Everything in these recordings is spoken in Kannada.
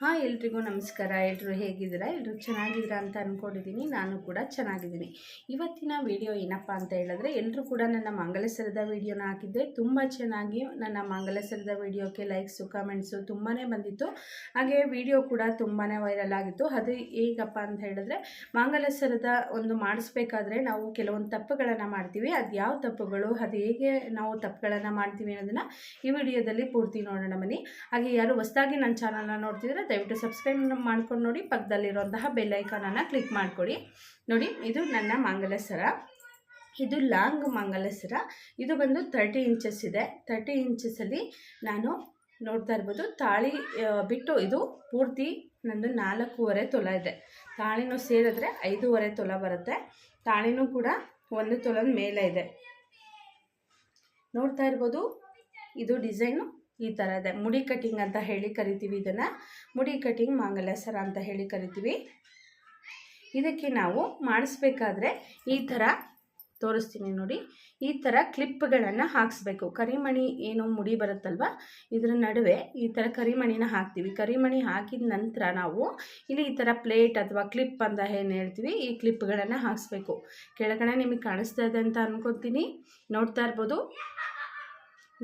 ಹಾಂ, ಎಲ್ರಿಗೂ ನಮಸ್ಕಾರ. ಎಲ್ಲರೂ ಹೇಗಿದ್ದೀರಾ? ಎಲ್ಲರೂ ಚೆನ್ನಾಗಿದ್ದೀರಾ ಅಂತ ಅಂದ್ಕೊಂಡಿದ್ದೀನಿ ನಾನು ಕೂಡ ಚೆನ್ನಾಗಿದ್ದೀನಿ. ಇವತ್ತಿನ ವಿಡಿಯೋ ಏನಪ್ಪ ಅಂತ ಹೇಳಿದ್ರೆ ಎಲ್ಲರೂ ಕೂಡ ನನ್ನ ಮಂಗಲಸರದ ವಿಡಿಯೋನ ಹಾಕಿದ್ದೆ. ತುಂಬ ಚೆನ್ನಾಗಿ ನನ್ನ ಮಂಗಲಸರದ ವಿಡಿಯೋಕ್ಕೆ ಲೈಕ್ಸು, ಕಮೆಂಟ್ಸು ತುಂಬಾ ಬಂದಿತ್ತು. ಹಾಗೆ ವಿಡಿಯೋ ಕೂಡ ತುಂಬಾ ವೈರಲ್ ಆಗಿತ್ತು. ಅದು ಹೇಗಪ್ಪ ಅಂತ ಹೇಳಿದ್ರೆ ಮಂಗಲಸರದ ಒಂದು ಮಾಡಿಸ್ಬೇಕಾದ್ರೆ ನಾವು ಕೆಲವೊಂದು ತಪ್ಪುಗಳನ್ನು ಮಾಡ್ತೀವಿ. ಅದು ಯಾವ ತಪ್ಪುಗಳು, ಅದು ಹೇಗೆ ನಾವು ತಪ್ಪುಗಳನ್ನು ಮಾಡ್ತೀವಿ ಅನ್ನೋದನ್ನು ಈ ವಿಡಿಯೋದಲ್ಲಿ ಪೂರ್ತಿ ನೋಡೋಣ ಬನ್ನಿ. ಹಾಗೆ ಯಾರು ಹೊಸದಾಗಿ ನನ್ನ ಚಾನಲ್ನ ನೋಡ್ತಿದ್ರೆ ದಯವಿಟ್ಟು ಸಬ್ಸ್ಕ್ರೈಬ್ ಮಾಡ್ಕೊಂಡು ನೋಡಿ, ಪಕ್ಕದಲ್ಲಿರುವಂತಹ ಬೆಲ್ಲೈಕಾನನ್ನು ಕ್ಲಿಕ್ ಮಾಡಿಕೊಡಿ. ನೋಡಿ, ಇದು ನನ್ನ ಮಂಗಲಸರ ಇದು ಲಾಂಗ್ ಮಂಗಲಸರ ಇದು ಬಂದು ತರ್ಟಿ ಇಂಚಸ್ ಇದೆ. ತರ್ಟಿ ಇಂಚಸ್ಸಲ್ಲಿ ನಾನು ನೋಡ್ತಾ ಇರ್ಬೋದು, ತಾಳಿ ಬಿಟ್ಟು ಇದು ಪೂರ್ತಿ ನಂದು ನಾಲ್ಕೂವರೆ ತೊಲ ಇದೆ. ತಾಳಿನೂ ಸೇರಿದ್ರೆ ಐದೂವರೆ ತೊಲ ಬರುತ್ತೆ. ತಾಳಿನೂ ಕೂಡ ಒಂದು ತೊಲದ ಮೇಲೆ ಇದೆ. ನೋಡ್ತಾ ಇರ್ಬೋದು, ಇದು ಡಿಸೈನು ಈ ಥರದೇ ಮುಡಿ ಕಟಿಂಗ್ ಅಂತ ಹೇಳಿ ಕರಿತೀವಿ ಇದನ್ನು. ಮುಡಿ ಕಟಿಂಗ್ ಮಾಂಗಲ್ಯಸರ ಅಂತ ಹೇಳಿ ಕರಿತೀವಿ. ಇದಕ್ಕೆ ನಾವು ಮಾಡಿಸ್ಬೇಕಾದ್ರೆ ಈ ಥರ ತೋರಿಸ್ತೀನಿ ನೋಡಿ. ಈ ಥರ ಕ್ಲಿಪ್ಗಳನ್ನು ಹಾಕಿಸ್ಬೇಕು. ಕರಿಮಣಿ ಏನು ಮುಡಿ ಬರುತ್ತಲ್ವ? ಇದರ ನಡುವೆ ಈ ಥರ ಕರಿಮಣಿನ ಹಾಕ್ತೀವಿ. ಕರಿಮಣಿ ಹಾಕಿದ ನಂತರ ನಾವು ಇಲ್ಲಿ ಈ ಥರ ಪ್ಲೇಟ್ ಅಥವಾ ಕ್ಲಿಪ್ ಅಂತ ಏನು ಹೇಳ್ತೀವಿ? ಈ ಕ್ಲಿಪ್ಗಳನ್ನು ಹಾಕಿಸ್ಬೇಕು. ಕೆಳಗಡೆ ನಿಮಗೆ ಕಾಣಿಸ್ತಾ ಇದೆ ಅಂತ ಅಂದ್ಕೊತೀನಿ ನೋಡ್ತಾ ಇರ್ಬೋದು.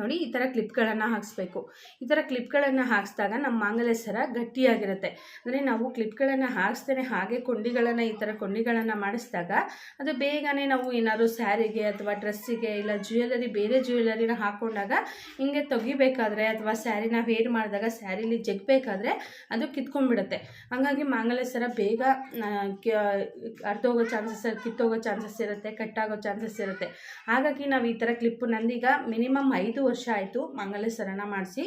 ನೋಡಿ, ಈ ಥರ ಕ್ಲಿಪ್ಗಳನ್ನು ಹಾಕಿಸ್ಬೇಕು. ಈ ಥರ ಕ್ಲಿಪ್ಗಳನ್ನು ಹಾಕಿಸಿದಾಗ ನಮ್ಮ ಮಾಂಗಲ್ಯ ಸರ ಗಟ್ಟಿಯಾಗಿರುತ್ತೆ. ಅಂದರೆ ನಾವು ಕ್ಲಿಪ್ಗಳನ್ನು ಹಾಕಿಸ್ತೇನೆ ಹಾಗೆ ಕೊಂಡಿಗಳನ್ನು ಈ ಥರ ಕೊಂಡಿಗಳನ್ನು ಮಾಡಿಸಿದಾಗ ಅದು ಬೇಗನೆ ನಾವು ಏನಾದರೂ ಸ್ಯಾರಿಗೆ ಅಥವಾ ಡ್ರೆಸ್ಸಿಗೆ ಇಲ್ಲ ಜ್ಯುವೆಲರಿ, ಬೇರೆ ಜ್ಯುವೆಲರಿನ ಹಾಕ್ಕೊಂಡಾಗ ಹಿಂಗೆ ತೆಗಿಬೇಕಾದ್ರೆ ಅಥವಾ ಸ್ಯಾರಿನ ವೇರ್ ಮಾಡಿದಾಗ ಸ್ಯಾರಿಲಿ ಜಗ್ಬೇಕಾದ್ರೆ ಅದು ಕಿತ್ಕೊಂಡ್ಬಿಡುತ್ತೆ. ಹಾಗಾಗಿ ಮಾಂಗಲ್ಯ ಸರ ಬೇಗ ಅರ್ಧೋಗೋ ಚಾನ್ಸಸ್, ಕಿತ್ತೋಗೋ ಚಾನ್ಸಸ್ ಇರುತ್ತೆ, ಕಟ್ಟಾಗೋ ಚಾನ್ಸಸ್ ಇರುತ್ತೆ. ಹಾಗಾಗಿ ನಾವು ಈ ಥರ ಕ್ಲಿಪ್ಪು ನಂದೀಗ ಮಿನಿಮಮ್ ಐದು ವರ್ಷ ಆಯಿತು ಮಂಗಲ ಸರಣ ಮಾಡಿಸಿ.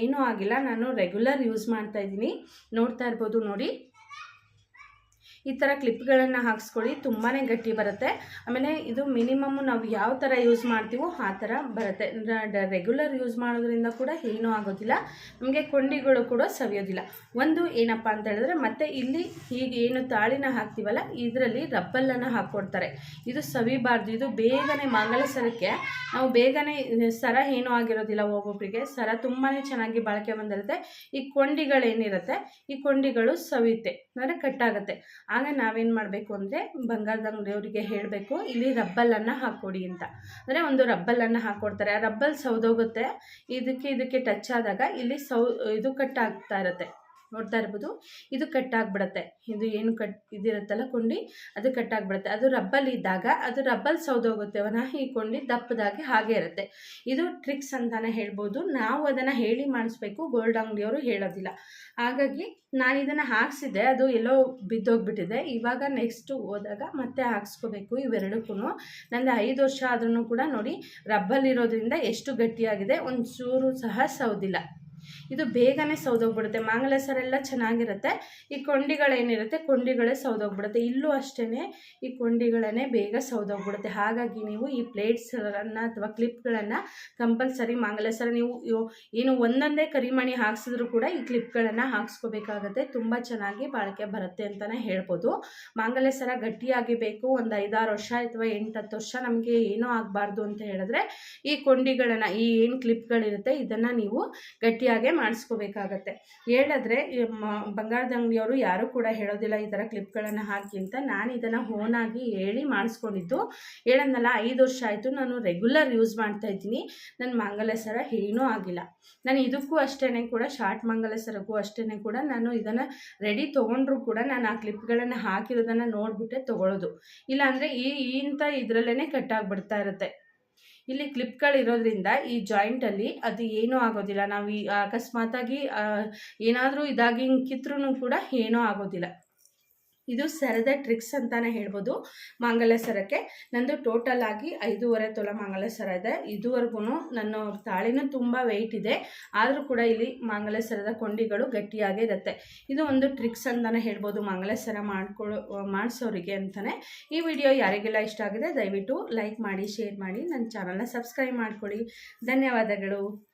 ಏನೂ ಆಗಿಲ್ಲ, ನಾನು ರೆಗ್ಯುಲರ್ ಯೂಸ್ ಮಾಡ್ತಾ ಇದ್ದೀನಿ. ನೋಡ್ತಾ ಇರ್ಬೋದು ನೋಡಿ. ಈ ಥರ ಕ್ಲಿಪ್ಗಳನ್ನು ಹಾಕ್ಸ್ಕೊಳ್ಳಿ ತುಂಬಾ ಗಟ್ಟಿ ಬರುತ್ತೆ. ಆಮೇಲೆ ಇದು ಮಿನಿಮಮ್ ನಾವು ಯಾವ ಥರ ಯೂಸ್ ಮಾಡ್ತೀವೋ ಆ ಥರ ಬರುತ್ತೆ. ರೆಗ್ಯುಲರ್ ಯೂಸ್ ಮಾಡೋದ್ರಿಂದ ಕೂಡ ಏನೂ ಆಗೋದಿಲ್ಲ. ನಮಗೆ ಕೊಂಡಿಗಳು ಕೂಡ ಸವಿಯೋದಿಲ್ಲ. ಒಂದು ಏನಪ್ಪ ಅಂತ ಹೇಳಿದ್ರೆ ಮತ್ತೆ ಇಲ್ಲಿ ಈಗ ಏನು ತಾಳಿನ ಹಾಕ್ತೀವಲ್ಲ, ಇದರಲ್ಲಿ ರಬ್ಬಲನ್ನು ಹಾಕ್ಕೊಡ್ತಾರೆ ಇದು ಸವಿಬಾರ್ದು. ಇದು ಬೇಗನೆ ಮಂಗಲ ಸರಕ್ಕೆ. ನಾವು ಬೇಗನೆ ಸರ ಏನೂ ಆಗಿರೋದಿಲ್ಲ ಒಬ್ಬೊಬ್ಬರಿಗೆ ಸರ ತುಂಬಾ ಚೆನ್ನಾಗಿ ಬಳಕೆ ಬಂದಿರುತ್ತೆ. ಈ ಕೊಂಡಿಗಳೇನಿರುತ್ತೆ, ಈ ಕೊಂಡಿಗಳು ಸವಿಯುತ್ತೆ. ಅಂದರೆ ಕಟ್ಟಾಗುತ್ತೆ. ಆಗ ನಾವೇನು ಮಾಡಬೇಕು ಅಂದರೆ ಬಂಗಾರದ ಅಂಗಡಿಯವರಿಗೆ ಹೇಳಬೇಕು, ಇಲ್ಲಿ ರಬ್ಬಲನ್ನು ಹಾಕ್ಕೊಡಿ ಅಂತ. ಅಂದರೆ ಒಂದು ರಬ್ಬಲನ್ನು ಹಾಕ್ಕೊಡ್ತಾರೆ ಆ ರಬ್ಬಲ್ ಸೌದೋಗುತ್ತೆ ಇದಕ್ಕೆ ಇದಕ್ಕೆ ಟಚ್ ಆದಾಗ ಇಲ್ಲಿ ಸೌ, ಇದು ಕಟ್ಟಾಗ್ತಾ ಇರುತ್ತೆ. ನೋಡ್ತಾ ಇರ್ಬೋದು. ಇದು ಕಟ್ಟಾಗ್ಬಿಡತ್ತೆ. ಇದು ಏನು ಕಟ್, ಇದಿರುತ್ತಲ್ಲ ಕೊಂಡಿ? ಅದು ಕಟ್ಟಾಗ್ಬಿಡುತ್ತೆ. ಅದು ರಬ್ಬಲ್ ಇದ್ದಾಗ ಅದು ರಬ್ಬಲ್ ಸೌದೋಗುತ್ತೆ. ಅವನ ಈ ಕೊಂಡಿ ದಪ್ಪದಾಗಿ ಹಾಗೆ ಇರುತ್ತೆ. ಇದು ಟ್ರಿಕ್ಸ್ ಅಂತಾನೆ ಹೇಳ್ಬೋದು. ನಾವು ಅದನ್ನು ಹೇಳಿ ಮಾಡಿಸ್ಬೇಕು. ಗೋಲ್ಡ್ ಅಂಗಡಿಯವರು ಹೇಳೋದಿಲ್ಲ. ಹಾಗಾಗಿ ನಾನು ಇದನ್ನು ಹಾಕ್ಸಿದ್ದೆ. ಅದು ಎಲ್ಲೋ ಬಿದ್ದೋಗ್ಬಿಟ್ಟಿದೆ. ಇವಾಗ ನೆಕ್ಸ್ಟು ಹೋದಾಗ ಮತ್ತೆ ಹಾಕ್ಸ್ಕೋಬೇಕು ಇವೆರಡಕ್ಕೂ. ನಂದು ಐದು ವರ್ಷ ಆದ್ರೂ ಕೂಡ ನೋಡಿ, ರಬ್ಬಲ್ ಇರೋದ್ರಿಂದ ಎಷ್ಟು ಗಟ್ಟಿಯಾಗಿದೆ. ಒಂದು ಸಹ ಸೌದಿಲ್ಲ. ಇದು ಬೇಗನೆ ಸೌದೋಗ್ಬಿಡುತ್ತೆ. ಎಲ್ಲ ಚೆನ್ನಾಗಿರುತ್ತೆ. ಈ ಕೊಂಡಿಗಳೇನಿರುತ್ತೆ, ಕೊಂಡಿಗಳೇ ಸೌದೋಗ್ಬಿಡುತ್ತೆ. ಇಲ್ಲೂ ಅಷ್ಟೇ ಈ ಕೊಂಡಿಗಳನ್ನೇ ಬೇಗ ಸೌದೋಗ್ಬಿಡುತ್ತೆ. ಹಾಗಾಗಿ ನೀವು ಈ ಪ್ಲೇಟ್ಸ್ಗಳನ್ನು ಅಥವಾ ಕ್ಲಿಪ್ಗಳನ್ನು ಕಂಪಲ್ಸರಿ ಮಾಂಗಲ್ಯ ಸರ ನೀವು ಏನು ಒಂದೊಂದೇ ಕರಿಮಣಿ ಹಾಕ್ಸಿದ್ರು ಕೂಡ ಈ ಕ್ಲಿಪ್ಗಳನ್ನು ಹಾಕ್ಸ್ಕೋಬೇಕಾಗತ್ತೆ. ತುಂಬ ಚೆನ್ನಾಗಿ ಬಾಳಿಕೆ ಬರುತ್ತೆ ಅಂತಲೇ ಹೇಳ್ಬೋದು. ಮಾಂಗಲ್ಯ ಸರ ಗಟ್ಟಿಯಾಗಿ ಬೇಕು ಒಂದು ಐದಾರು ವರ್ಷ ಅಥವಾ ಎಂಟು ಹತ್ತು ವರ್ಷ ನಮಗೆ ಏನೂ ಆಗಬಾರ್ದು ಅಂತ ಹೇಳಿದ್ರೆ ಈ ಕೊಂಡಿಗಳನ್ನು, ಈ ಏನು ಕ್ಲಿಪ್ಗಳಿರುತ್ತೆ ಇದನ್ನು ನೀವು ಗಟ್ಟಿಯಾಗೆ ಮಾಡಿಸ್ಕೋಬೇಕಾಗತ್ತೆ. ಹೇಳಿದ್ರೆ ಬಂಗಾರದ ಅಂಗಡಿಯವರು ಯಾರೂ ಕೂಡ ಹೇಳೋದಿಲ್ಲ ಈ ಥರ ಕ್ಲಿಪ್ಗಳನ್ನು ಹಾಕಿ ಅಂತ. ನಾನು ಇದನ್ನು ಓನಾಗಿ ಹೇಳಿ ಮಾಡಿಸ್ಕೊಂಡಿದ್ದು. ಹೇಳೋದ್ನಲ್ಲ, ಐದು ವರ್ಷ ಆಯಿತು ನಾನು ರೆಗ್ಯುಲರ್ ಯೂಸ್ ಮಾಡ್ತಾ ಇದ್ದೀನಿ. ನನ್ನ ಮಂಗಲ ಸರ ಏನೂ ಆಗಿಲ್ಲ. ನಾನು ಇದಕ್ಕೂ ಅಷ್ಟೇ ಕೂಡ, ಶಾರ್ಟ್ ಮಂಗಲ ಸರಕ್ಕೂ ಅಷ್ಟೇ ಕೂಡ ನಾನು ಇದನ್ನು ರೆಡಿ ತೊಗೊಂಡ್ರು ಕೂಡ ನಾನು ಆ ಕ್ಲಿಪ್ಗಳನ್ನು ಹಾಕಿರೋದನ್ನು ನೋಡಿಬಿಟ್ಟೆ ತೊಗೊಳ್ಳೋದು ಇಲ್ಲಾಂದರೆ ಈ, ಇಂಥ ಇದರಲ್ಲೇ ಕಟ್ಟಾಗಿಬಿಡ್ತಾ ಇರುತ್ತೆ. ಇಲ್ಲಿ ಕ್ಲಿಪ್ಗಳಿರೋದ್ರಿಂದ ಈ ಜಾಯಿಂಟಲ್ಲಿ ಅದು ಏನೂ ಆಗೋದಿಲ್ಲ. ನಾವು ಈ ಅಕಸ್ಮಾತಾಗಿ ಏನಾದರೂ ಇದಾಗಿ ಕಿತ್ರೂ ಕೂಡ ಏನೂ ಆಗೋದಿಲ್ಲ. ಇದು ಸರದ ಟ್ರಿಕ್ಸ್ ಅಂತಾನೆ ಹೇಳ್ಬೋದು ಮಾಂಗಲ್ಯ ಸರಕ್ಕೆ. ನಂದು ಟೋಟಲ್ ಆಗಿ ಐದೂವರೆ ತೊಲ ಮಾಂಗಲ್ಯ ಸರ ಇದೆ. ಇದುವರೆಗೂ ನನ್ನ ತಾಳಿನೂ ತುಂಬ ವೆಯ್ಟ್ ಇದೆ. ಆದರೂ ಕೂಡ ಇಲ್ಲಿ ಮಾಂಗಲ್ಯ ಸರದ ಕೊಂಡಿಗಳು ಗಟ್ಟಿಯಾಗೇ ಇರುತ್ತೆ. ಇದು ಒಂದು ಟ್ರಿಕ್ಸ್ ಅಂತಾನೆ ಹೇಳ್ಬೋದು ಮಾಂಗಲ್ಯ ಸರ ಮಾಡ್ಕೊಳ್ಳೋ ಮಾಡಿಸೋರಿಗೆ ಅಂತಲೇ ಈ ವಿಡಿಯೋ ಯಾರಿಗೆಲ್ಲ ಇಷ್ಟ ಆಗಿದೆ ದಯವಿಟ್ಟು ಲೈಕ್ ಮಾಡಿ ಶೇರ್ ಮಾಡಿ. ನನ್ನ ಚಾನಲ್ನ ಸಬ್ಸ್ಕ್ರೈಬ್ ಮಾಡ್ಕೊಳ್ಳಿ. ಧನ್ಯವಾದಗಳು.